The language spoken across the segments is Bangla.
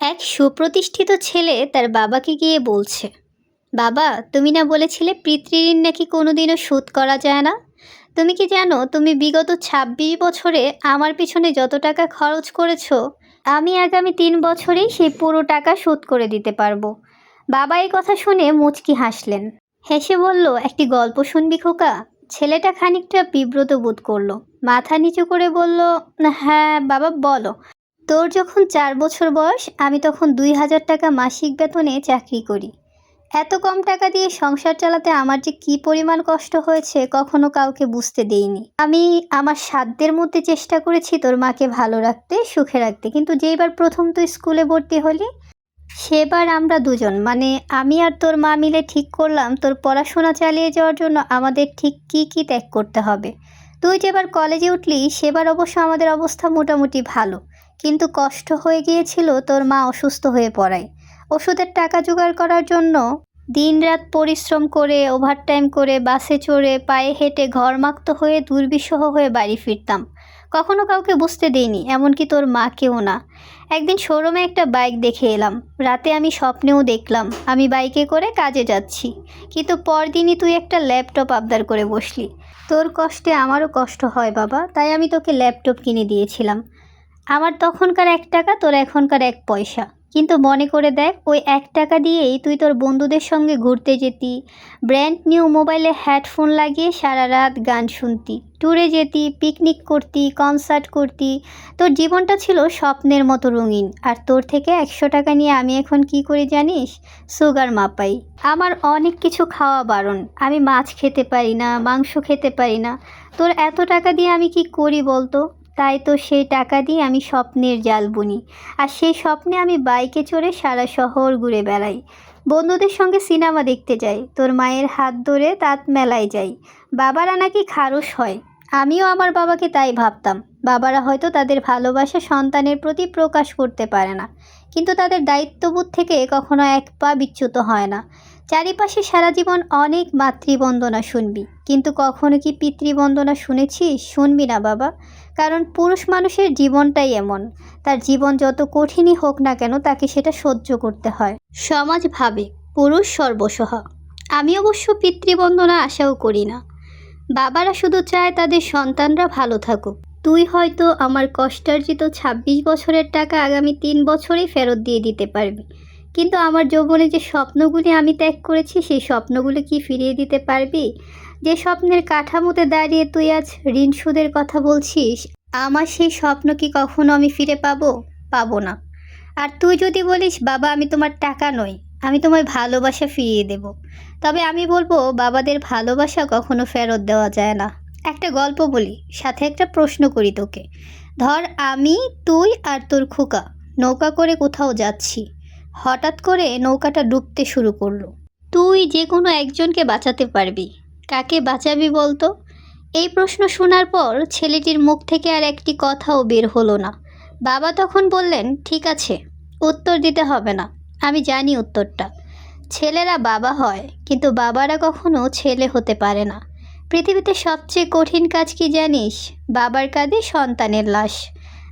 এক সুপ্রতিষ্ঠিত ছেলে তার বাবাকে গিয়ে বলছে, বাবা, তুমি না বলেছিলে পিতৃঋণ নাকি কোনোদিনও শোধ করা যায় না? তুমি কি জানো, তুমি বিগত ছাব্বিশ বছরে আমার পিছনে যত টাকা খরচ করেছ, আমি আগামী তিন বছরেই সেই পুরো টাকা শোধ করে দিতে পারব। বাবা এই কথা শুনে মুচকি হাসলেন। হেসে বলল, একটি গল্প শুনবি খোকা? ছেলেটা খানিকটা বিব্রত বোধ করল। মাথা নিচু করে বলল হ্যাঁ বাবা, বলো। তোর যখন চার বছর বয়স, আমি তখন দুই হাজার টাকা মাসিক বেতনে চাকরি করি। এত কম টাকা দিয়ে সংসার চালাতে আমার যে কি পরিমাণ কষ্ট হয়েছে, কখনো কাউকে বুঝতে দেইনি। আমি আমার সাধ্যের মধ্যে চেষ্টা করেছি তোর মাকে ভালো রাখতে, সুখে রাখতে। কিন্তু যেইবার প্রথম তুই স্কুলে ভর্তি হলি, সেবার আমরা দুজন। মানে আমি আর তোর মা মিলে ঠিক করলাম, তোর পড়াশোনা চালিয়ে যাওয়ার জন্য আমাদের ঠিক কী কী ত্যাগ করতে হবে। তুই যেবার কলেজে উঠলি, সেবার অবশ্য আমাদের অবস্থা মোটামুটি ভালো। কিন্তু কষ্ট হয়ে গিয়েছিল তোর মা অসুস্থ হয়ে পড়ায়। ওষুধের টাকা জোগাড় করার জন্য দিনরাত পরিশ্রম করে ওভারটাইম করে, বাসে চড়ে, পায়ে হেঁটে ঘরমাক্ত হয়ে দুর্বিষহ হয়ে বাড়ি ফিরতাম। কখনো কাউকে বুঝতে দেইনি, এমনকি তোর মাকেও না। একদিন শোরুমে একটা বাইক দেখে এলাম। রাতে আমি স্বপ্নেও দেখলাম, আমি বাইকে করে কাজে যাচ্ছি। কিন্তু পরদিনই তুই একটা ল্যাপটপ আবদার করে বসলি। তোর কষ্টে আমারও কষ্ট হয় বাবা, তাই আমি তোকে ল্যাপটপ কিনে দিয়েছিলাম। আমার তখনকার এক টাকা, তোর এখনকার এক পয়সা। কিন্তু মনে করে দেখ, ওই এক টাকা দিয়েই তুই তোর বন্ধুদের সঙ্গে ঘুরতে যেতি ব্র্যান্ড নিউ মোবাইলে হেডফোন লাগিয়ে সারা রাত গান শুনতি ট্যুরে যেতি পিকনিক করতি কনসার্ট করতি। তোর জীবনটা ছিল স্বপ্নের মতো রঙিন, আর তোর থেকে একশো টাকা নিয়ে আমি এখন কি করে জানিস? সুগার মাপাই। আমার অনেক কিছু খাওয়া বারণ, আমি মাছ খেতে পারি না, মাংস খেতে পারি না। তোর এত টাকা দিয়ে আমি কি করি বলতো? তাই তো সেই টাকা দিয়ে আমি স্বপ্নের জাল বুনি। আর সেই স্বপ্নে আমি বাইকে চড়ে সারা শহর ঘুরে বেড়াই। বন্ধুদের সঙ্গে সিনেমা দেখতে যাই। তোর মায়ের হাত ধরে তাঁত মেলায় যাই। বাবারা নাকি খারস হয়। আমিও আমার বাবাকে তাই ভাবতাম। বাবারা হয়তো তাদের ভালোবাসা সন্তানের প্রতি প্রকাশ করতে পারে না। কিন্তু তাদের দায়িত্ববোধ থেকে কখনো এক পা বিচ্যুত হয় না। চারিপাশে সারা জীবন অনেক মাতৃবন্দনা শুনবি। কিন্তু কখনো কি পিতৃবন্দনা শুনেছিস শুনবি না বাবা। কারণ পুরুষ মানুষের জীবনটাই এমন। তার জীবন যত কঠিনই হোক না কেন তাকে সেটা সহ্য করতে হয়। সমাজ ভাবে, পুরুষ সর্বসহ আমি অবশ্য পিতৃবন্দনা আশাও করি না। বাবারা শুধু চায় তাদের সন্তানরা ভালো থাকুক। তুই হয়তো আমার কষ্টার্জিত ছাব্বিশ বছরের টাকা আগামী তিন বছরেই ফেরত দিয়ে দিতে পারবি। কিন্তু আমার যৌবনে যে স্বপ্নগুলি আমি ত্যাগ করেছি, সেই স্বপ্নগুলি কি ফিরিয়ে দিতে পারবি? যে স্বপ্নের কাঠামোতে দাঁড়িয়ে তুই আজ ঋণ সুদের কথা বলছিস, আমার সেই স্বপ্ন কি কখনো আমি ফিরে পাবো? পাবো না। আর তুই যদি বলিস, বাবা, আমি তোমার টাকা নই, আমি তোমায় ভালোবাসা ফিরিয়ে দেব। তবে আমি বলব, বাবাদের ভালোবাসা কখনো ফেরত দেওয়া যায় না। একটা গল্প বলি, সাথে একটা প্রশ্ন করি তোকে। ধর আমি, তুই আর তোর খোকা নৌকা করে কোথাও যাচ্ছি। হঠাৎ করে নৌকাটা ডুবতে শুরু করল। তুই যে কোনো একজনকে বাঁচাতে পারবি। কাকে বাঁচাবি বলতো? এই প্রশ্ন শোনার পর ছেলেটির মুখ থেকে আর একটি কথাও বের হলো না। বাবা তখন বললেন, ঠিক আছে, উত্তর দিতে হবে না, আমি জানি উত্তরটা। ছেলেরা বাবা হয়, কিন্তু বাবারা কখনো ছেলে হতে পারে না। পৃথিবীতে সবচেয়ে কঠিন কাজ কি জানিস? বাবার কাঁধে সন্তানের লাশ।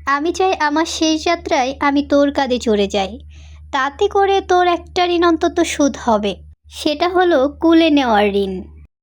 আমি চাই আমার শেষ যাত্রায় আমি তোর কাঁধে চড়ে যাই। তাতে করে তোর একটা ঋণ অন্তত সুদ হবে। সেটা হলো কুলে নেওয়ার ঋণ।